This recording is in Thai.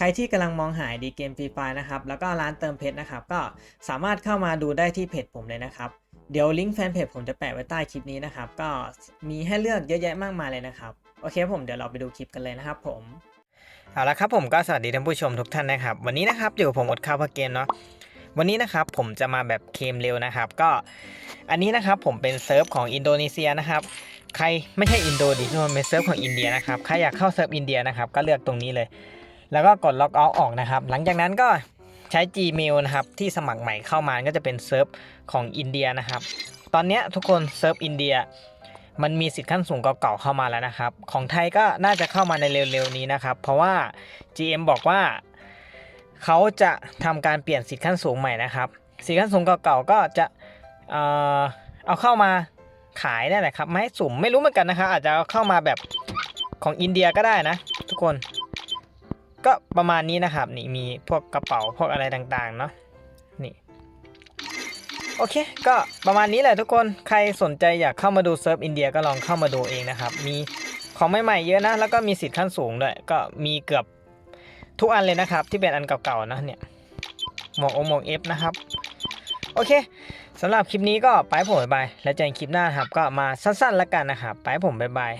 ใครที่กำลังมองหายดีเกมฟรีไฟนะครับแล้วก็ร้านเติมเพชรนะครับก็สามารถเข้ามาดูได้ที่เพจผมเลยนะครับเดี๋ยวลิงก์แฟนเพจผมจะแปะไว้ใต้คลิปนี้นะครับก็มีให้เลือกเยอะแยะมากมายเลยนะครับโอเคผมเดี๋ยวเราไปดูคลิปกันเลยนะครับผมเอาละครับผมก็สวัสดีท่านผู้ชมทุกท่านนะครับ วันนี้นะครับอยู่ผมอดข้าวพื่อเกมเนาะวันนี้นะครับผมจะมาแบบเคมเร็วนะครับ ก็อันนี้นะครับผมเป็นเซิร์ฟของอินโดนีเซียนะครับใครไม่ใช่อินโดดิทุกคนเป็นเซิร์ฟของอินเดียนะครับใครอยากเข้าเซิร์ฟอินเดียนะครับก็เลือกตรงนี้เลย แล้วก็กดล็อกเอาออกนะครับ หลังจากนั้นก็ใช้ Gmail นะครับ ที่สมัครใหม่เข้ามาก็จะเป็นเซิร์ฟของอินเดียนะครับ ตอนนี้ทุกคนเซิร์ฟอินเดียมันมีสิทธิ์ขั้นสูงเก่าๆเข้ามาแล้วนะครับ ของไทยก็น่าจะเข้ามาในเร็วๆนี้นะครับ เพราะว่า GM บอกว่า เขาจะทำการเปลี่ยนสิทธิ์ขั้นสูงใหม่นะครับ สิทธิ์ขั้นสูงเก่าๆก็จะเอ่อเอาเข้ามาขายนั่นแหละครับไม่ให้สุ่มไม่รู้เหมือนกันนะครับ อาจจะเเข้ามาแบบของอินเดียก็ได้นะ ทุกคน ก็ประมาณนี้นะครับ นี่มีพวกกระเป๋าพวกอะไรต่างๆเนาะนี่โอเค ก็ประมาณนี้แหละทุกคนใครสนใจอยากเข้ามาดูเซิร์ฟอินเดียก็ลองเข้ามาดูเองนะครับ มีของใหม่ๆเยอะนะ แล้วก็มีสิทธิ์ขั้นสูงด้วย ก็มีเกือบทุกอันเลยนะครับ ที่เป็นอันเก่าๆนะเนี่ยหมวกโอหมวกเอฟนะครับ โอเคสำหรับคลิปนี้ก็ไปผมบายบายแล้วเจอกันคลิปหน้าครับ ก็มาสั้นๆแล้วกันนะครับไปผมบ๊ายบาย